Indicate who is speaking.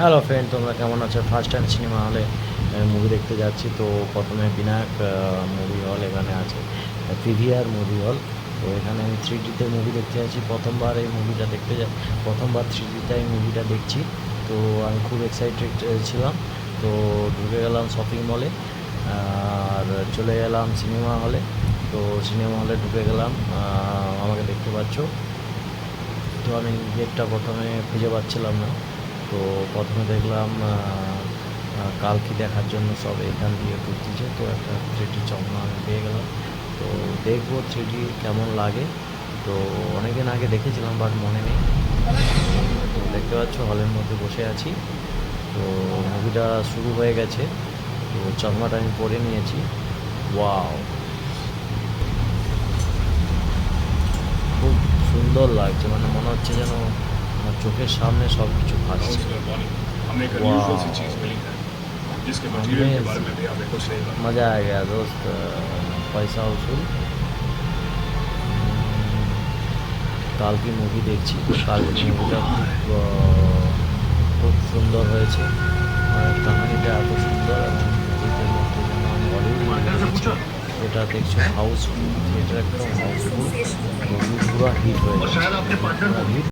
Speaker 1: Hello friend তোমরা কেমন আছো? ফার্স্ট টাইম সিনেমা হলে মুভি দেখতে যাচ্ছি। তো প্রথমে বিনায়ক মুভি হল এখানে আছে। পিভিআর মুভি হল তো এখানে আমি থ্রি ডিতে মুভি দেখতে যাচ্ছি। প্রথমবার এই মুভিটা দেখতে যা, প্রথমবার থ্রি ডিতে এই মুভিটা দেখছি। তো আমি খুব এক্সাইটেড ছিলাম। তো ঢুকে গেলাম শপিং মলে আর চলে গেলাম সিনেমা হলে তো সিনেমা হলে ঢুকে গেলাম। আমাকে দেখতে পাচ্ছ। তো আমি গেটটা প্রথমে খুঁজে পাচ্ছিলাম না। তো প্রথমে দেখলাম আহ, দেখার জন্য সব এখান দিয়ে ঘুরতেছে। তো একটা থ্রিডি চমড়া আমি পেয়ে গেলাম। তো দেখব থ্রিডি কেমন লাগে। তো অনেকদিন আগে দেখেছিলাম বাট মনে নেই। তো দেখতে পাচ্ছ হলের মধ্যে বসে আছি। তো মুভিটা শুরু হয়ে গেছে। তো চশমাটা আমি পরে নিয়েছি। ওয়াও খুব সুন্দর লাগছে। মানে মনে হচ্ছে যেন আমার চোখের সামনে সব কিছু ভাসছে
Speaker 2: हमने एक
Speaker 1: वाह।
Speaker 2: अनयूजुअल सी चीज मिली है जिसके मटेरियल के बारे में भी हमें कुछ नहीं पता
Speaker 1: मज़ा आ गया दोस्त पैसा वसूल কাল কি মুভি দেখছি কাল কি মুভিটা খুব আহ, খুব সুন্দর হয়েছে আর কাহিনিটা এত সুন্দর এবং মুভিটার মধ্যে যেন বলিউড মুভি দেখছি যেটা দেখছো হাউসফুল থিয়েটার একদম হাউসফুল মুভি পুরো হিট হয়ে গেছে পুরো হিট